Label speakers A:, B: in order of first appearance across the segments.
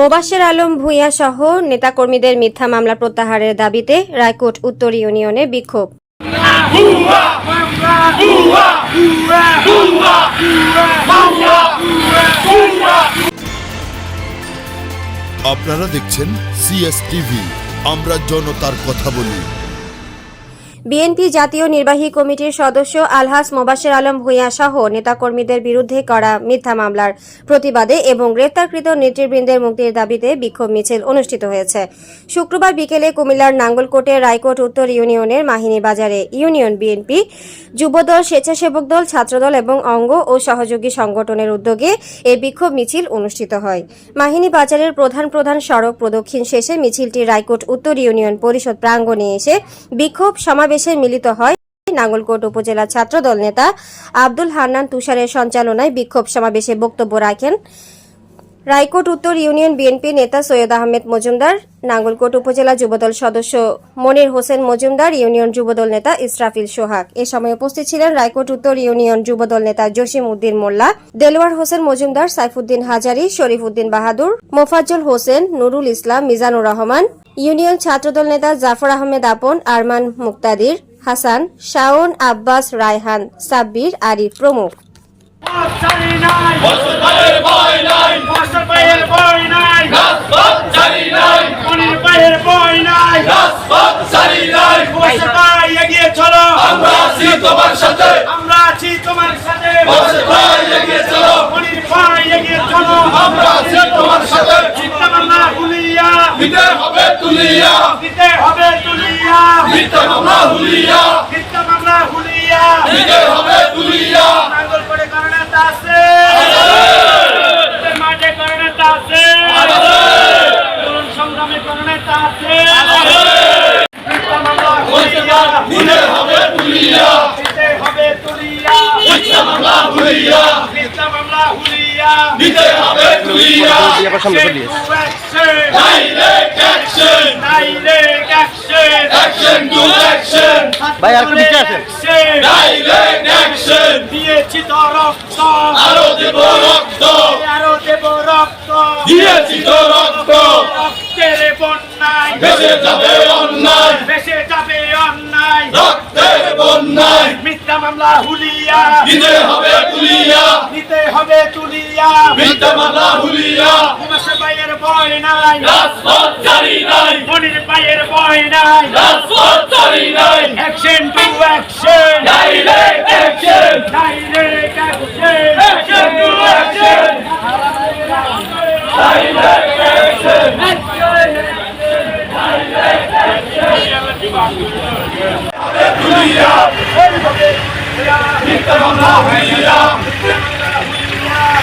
A: মোবাশ্বের আলম ভূঁইয়া সহ নেতাকর্মীদের মিথ্যা মামলা প্রত্যাহারের দাবিতে রায়কোট উত্তর ইউনিয়নে বিক্ষোভ।
B: আপনারা দেখছেন সিএস টিভি আমরা জনতার কথা বলি।
A: বিএনপি জাতীয় নির্বাহী কমিটির সদস্য আলহাস মোবাশ্বের আলম ভূঁইয়া সহ নেতাকর্মীদের বিরুদ্ধে করা মিথ্যা মামলার প্রতিবাদে এবং গ্রেপ্তারকৃত নেতৃবৃন্দের মুক্তির দাবিতে বিক্ষোভ মিছিল অনুষ্ঠিত হয়েছে। শুক্রবার বিকেলে কুমিল্লার নাঙ্গলকোটে রায়কোট উত্তর ইউনিয়নের মাহিনী বাজারে ইউনিয়ন বিএনপি, যুবদল, স্বেচ্ছাসেবক দল, ছাত্রদল এবং অঙ্গ ও সহযোগী সংগঠনের উদ্যোগে এই বিক্ষোভ মিছিল অনুষ্ঠিত হয়। মাহিনী বাজারের প্রধান প্রধান সড়ক প্রদক্ষিণ শেষে মিছিলটি রায়কোট উত্তর ইউনিয়ন পরিষদ প্রাঙ্গণে এসে বিক্ষোভ সমাবেশে মিলিত হয় নাঙ্গলকোট উপজেলা ছাত্রদল নেতা আব্দুল হান্নান তুষারের সঞ্চালনায় বিক্ষোভ সমাবেশে বক্তব্য রাখেন রায়কোট উত্তর ইউনিয়ন বিএনপি নেতা সৈয়দ আহমেদ মজুমদার, নাঙ্গলকোট উপজেলা যুবদল সদস্য মনির হোসেন মজুমদার, ইউনিয়ন যুবদল নেতা ইসরাফিল সোহাগ। এ সময় উপস্থিত ছিলেন রায়কোট উত্তর ইউনিয়ন যুবদল নেতা জসিম উদ্দিন মোল্লা, দেলোয়ার হোসেন মজুমদার, সাইফুদ্দিন হাজারি শরীফ উদ্দিন বাহাদুর, মোফাজ্জল হোসেন, নুরুল ইসলাম, মিজানুর রহমান ইউনিয়ন ছাত্রদল নেতা জাফর আহমেদ আপন আরমান মুক্তাদির হাসান শাওন আব্বাস রায়হান সাব্বির আরিফ প্রমুখ।
C: চালি। নাই
D: বছর ভাইয়ের ভয় নাই
C: বছর পায়ের বই নাই
D: রাজপথ চালি নাই
C: মনির পায়ের বই নাই
D: রাজপথ চালি নাই
C: বছর পাই এগিয়ে চলো
D: আমরা আছি তোমার সাথে
C: আমরা আছি তোমার সাথে
D: বছর ভাই এগিয়ে চলো
C: মনির পাই এগিয়ে চলো
D: আমরা আছি তোমার সাথে
C: চিন্তা ভাবনা হুলিয়া
D: দিতে হবে তুলিয়া
C: দিতে হবে
D: দিতে মামলা হুলিয়া।
C: চিন্তা ভাবনা হুলিয়া।
D: দিতে হবে তুলিয়া।
C: নাঙ্গল করে কারণে আছে। মাঠে কারণে আছে। তরুণ সংগ্রামে কারণে আছে। চিন্তা ভাবনা হুলিয়া।
D: দিতে হবে তুলিয়া।
C: দিতে হবে তুলিয়া।
D: ইচ্ছা মামলা হুলিয়া।
C: চিন্তা ভাবনা হুলিয়া।
D: দিতে হবে তুলিয়া।
C: Direct action
D: direct action action
C: ভাই আর একটু নিচে আসেন।
D: ডাইরেক্ট অ্যাকশন
C: দিয়েছি তো রক্ত।
D: আরও দেব রক্ত।
C: আরও দেব রক্ত।
D: দিয়েছি তো রক্ত।
C: রক্তের বন্যায়।
D: ভেসে যাবে অন্যায়।
C: ভেসে যাবে অন্যায়।
D: রক্তের বন্যায়।
C: মিথ্যা মামলা হুলিয়া।
D: দিতে হবে তুলিয়া
C: নিতে হবে তুলিয়া।
D: মিথ্যা মামলা হুলিয়া
C: উমেশ ভাইয়ের ভয় নাই।
D: রাজপথ জারি নাই।
C: মনির ভাইয়ের ভয় নাই।
D: রাজপথ জারি নাই।
C: Action to action
D: direct action
C: direct action
D: action to action direct action তুলিয়া। মিথ্যা মামলা হুলিয়া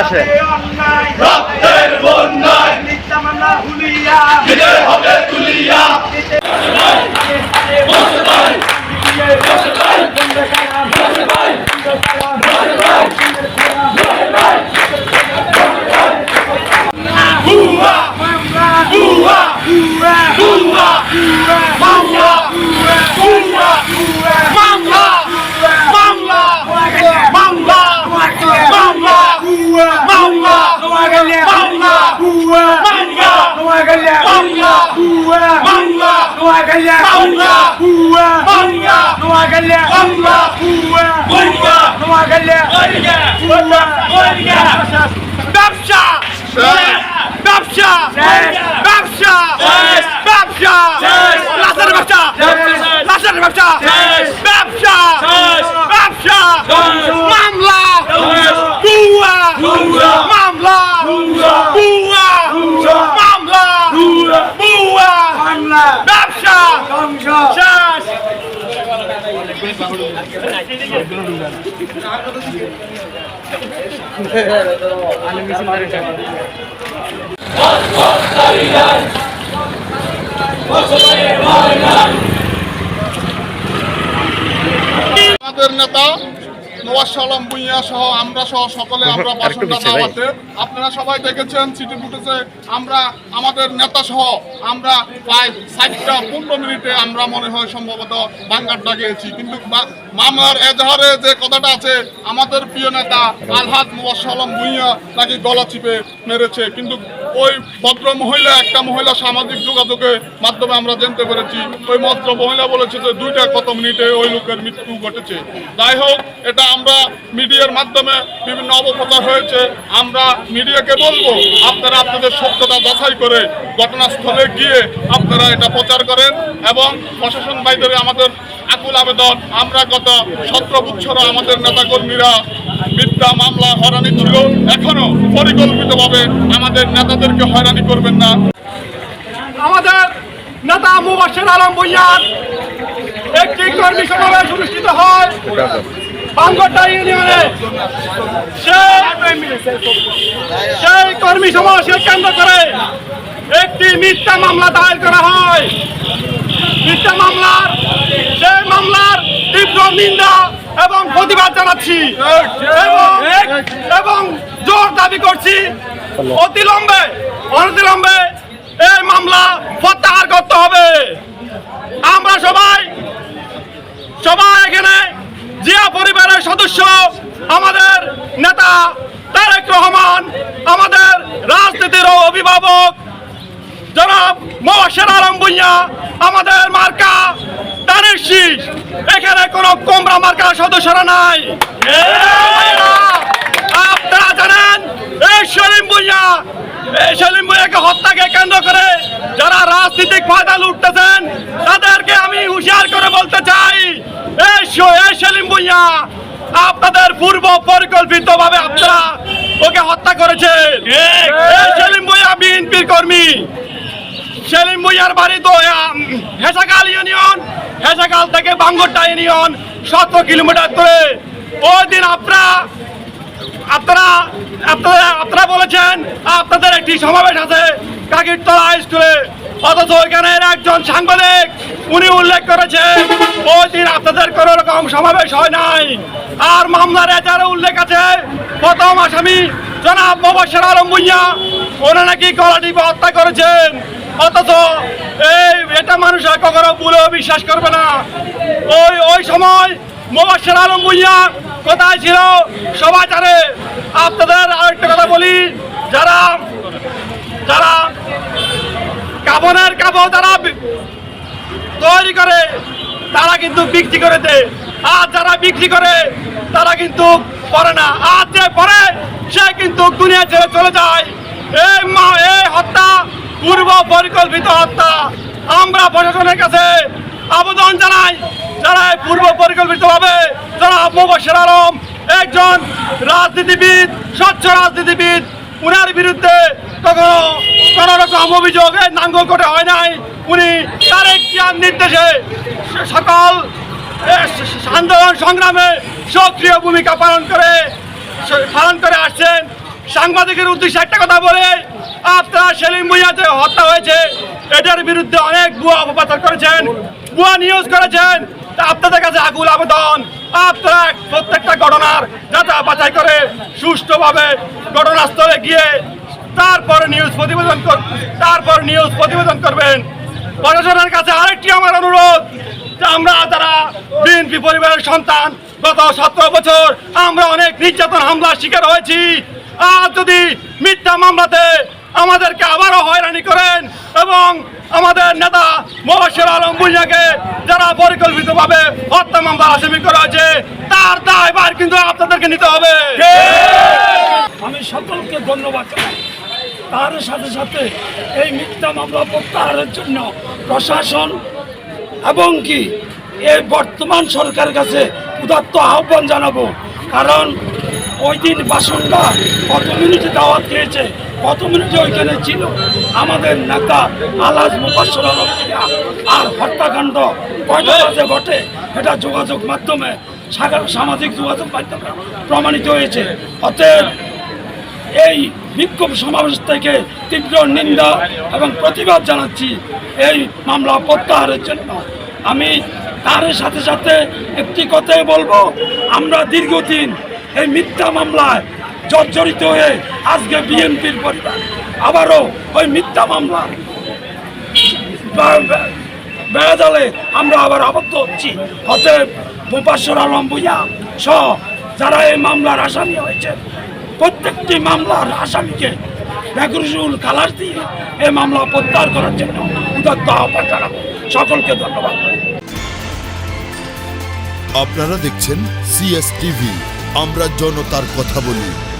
D: hacer.
C: قلة الله
D: قوة
C: قوة
D: نوع
C: قلة قلة
D: قوة
C: قلة
D: ببشع ببشع ببشع ببشع لحظة ببشع لحظة ببشع ببشع ببشع معاملة قوة معاملة
E: আমাদের নেতা নওয়াজ সালাম ভুইয়া সহ আমরা সহ সকলে আমরা বাসনটা দাওয়াতে আপনারা সবাই দেখেছেন সিটি ফুটেছে আমরা আমাদের নেতা সহ আমরা প্রায় ষাটটা পনেরো মিনিটে আমরা মনে হয় সম্ভবত বাঙ্গার ডাকিয়েছি কিন্তু মামলার এজাহারে যে কথাটা আছে আমাদের প্রিয় নেতা আলহাদ নওয়াজ সালাম ভুইয়া নাকি গলা চিপে মেরেছে। কিন্তু ওই ভদ্র মহিলা, একটা মহিলা সামাজিক যোগাযোগের মাধ্যমে আমরা জানতে পেরেছি। ওই ভদ্র মহিলা বলেছে যে দুইটা কত মিনিটে ওই লোকের মৃত্যু ঘটেছে। যাই হোক, এটা আমরা মিডিয়ার মাধ্যমে বিভিন্ন অবপ্রচার হয়েছে। আমরা মিডিয়াকে বলব, আপনারা আপনাদের সত্যতা যাচাই করে ঘটনাস্থলে গিয়ে আপনারা এটা প্রচার করেন এবং প্রশাসন বাইরে আমাদের আকুল আবেদন। আমরা গত সতেরো বছর আমাদের নেতাকর্মীরা মিথ্যা মামলা, হয়রানি ছিল এখনও পরিকল্পিতভাবে আমাদের নেতাদেরকে হয়রানি করবেন না।
C: আমাদের নেতা মুবাসের আলম ভুইয়ার একটি কর্মী সমাবেশ অনুষ্ঠিত হয় বাঙ্গটা ইউনিয়নে। সেই কর্মী সমাবেশকে কেন্দ্র করে একটি মিথ্যা মামলা দায়ের করা হয়। মিথ্যা মামলার, সেই মামলার তীব্র নিন্দা এবং প্রতিবাদ জানাচ্ছি। এবং জোর দাবি করছি অতিলম্বে অনতিলম্বে এই মামলা প্রত্যাহার করতে হবে। আমরা সবাই সবাই এখানে জিয়া পরিবারের সদস্য, আমাদের নেতা তারেক রহমান, আমাদের রাজনীতির অভিভাবক জনাব মহাশের আলম ভুইয়া আমাদের মার্কা দানের শীষ। এখানে কোনো কোমরা মার্কার সদস্যরা নাই। আপনারা জানেন এই সেলিম ভুইয়া এই সেলিম ভুইয়াকে হত্যাকে কেন্দ্র করে যারা রাজনৈতিক ফায়দা লুটতেছেন তাদেরকে আমি হুঁশিয়ার করে বলতে চাই এই সেলিম ভুইয়া আপনাদের পূর্ব পরিকল্পিত ভাবে আপনারা ওকে হত্যা করেছেন। সেলিম ভুইয়া বিএনপির কর্মী। সেলিম ভুইয়ার বাড়ি তো হেসাকাল ইউনিয়ন হেসাকাল থেকে বাঙ্গরটা ইউনিয়ন সতেরো কিলোমিটার দূরে। ওই দিন আপনারা আপনারা আপনারা আপনারা বলেছেন, আপনাদের একটি সমাবেশ আছে কাকিরতলা স্কুলে অথচ ওইখানে একজন সাংবাদিক, উনি উল্লেখ করেছেন, ওই দিন আপনাদের কোনো রকম সমাবেশ হয় নাই। আর মামলার এজারে উল্লেখ আছে। প্রথম আসামি জনাব মোবাসের আলম ভুইয়া ওরা নাকি গলা টিপে হত্যা করেছেন। অথচ এই এটা মানুষ আর কখনো ভুলেও বিশ্বাস করবে না। ওই ওই সময় মোবাসের আলম ভুইয়া কোথায় ছিল? জানে আপনাদের আরেকটা কথা বলি, যারা যারা কাবনের কাপড় তারা তৈরি করে, তারা কিন্তু বিক্রি করে দেয় আর যারা বিক্রি করে, তারা কিন্তু পরে না। আর যে পরে, সে কিন্তু দুনিয়া ছেড়ে চলে যায়। এই মা, এই হত্যা পূর্ব পরিকল্পিত হত্যা আমরা প্রশাসনের কাছে আবেদন জানাই যারা পূর্ব পরিকল্পিতভাবে যারা মুবাসের আলম, একজন রাজনীতিবিদ, স্বচ্ছ রাজনীতিবিদ, উনার বিরুদ্ধে কখনো কোন রকম অভিযোগ, এই নাঙ্গল কোটে হয় নাই। উনি তারেক জিয়ার নির্দেশে সকল আন্দোলন সংগ্রামে সক্রিয় ভূমিকা পালন করে পালন করে আসছেন। সাংবাদিকের উদ্দেশ্যে একটা কথা বলে আপনারা সেলিম ভুইয়া যে হত্যা হয়েছে। এটার বিরুদ্ধে অনেক ভুয়া অপপ্রচার করেছেন, ভুয়া নিউজ করেছেন। আপনাদের কাছে আগুল আবেদন আপনারা প্রত্যেকটা ঘটনার যাচা বাছাই করে, সুষ্ঠুভাবে ঘটনাস্থলে গিয়ে তারপরে নিউজ প্রতিবেদন তারপর নিউজ প্রতিবেদন করবেন। প্রশাসনের কাছে আরেকটি আমার অনুরোধ, যে আমরা যারা বিএনপি পরিবারের সন্তান, গত সতেরো বছর আমরা অনেক নির্যাতন, হামলার শিকার হয়েছি। আর যদি মিথ্যা মামলাতে আমাদেরকে আবারও হয়রানি করেন এবং আমাদের নেতা মোবাসের আলম ভুইয়াকে যারা পরিকল্পিতভাবে হত্যা মামলা আসামি করা হয়েছে, তার দায়ভার কিন্তু আপনাদেরকে নিতে হবে।
F: আমি সকলকে ধন্যবাদ তার সাথে সাথে এই মিথ্যা মামলা প্রত্যাহারের জন্য প্রশাসন এবং কি এই বর্তমান সরকারের কাছে উদাত্ত আহ্বান জানাব। কারণ ওই দিন বাসনটা কত মিনিটে দাওয়াত দিয়েছে কত মিনিটে ওইখানে ছিল? আমাদের নেতা আলাজ মুবাসর আর হত্যাকাণ্ড কয়টা বাজে ঘটে এটা যোগাযোগ মাধ্যমে সামাজিক যোগাযোগ মাধ্যমে প্রমাণিত হয়েছে। অতএব এই বিক্ষোভ সমাবেশ থেকে তীব্র নিন্দা এবং প্রতিবাদ জানাচ্ছি এই মামলা প্রত্যাহারের জন্য। আমি তার সাথে সাথে একটি কথাই বলব আমরা দীর্ঘদিন এই মিথ্যা মামলায় জর্জরিত হয়ে আজকে বিএনপির পরিবার আবারও ওই মিথ্যা মামলা বেড়াজালে আমরা আবার আবদ্ধ হচ্ছি। অতএব মুবাসর আলম ভুইয়া সহ যারা এই মামলার আসামি হয়েছে, প্রত্যেকটি মামলার আসামিকে বেগুরুল কালার দিয়ে এই মামলা প্রত্যাহার করার জন্য উদাত্ত আহ্বান জানাব। সকলকে ধন্যবাদ।
B: আপনারা দেখছেন সিএস টিভি আমরা জনতার কথা বলি।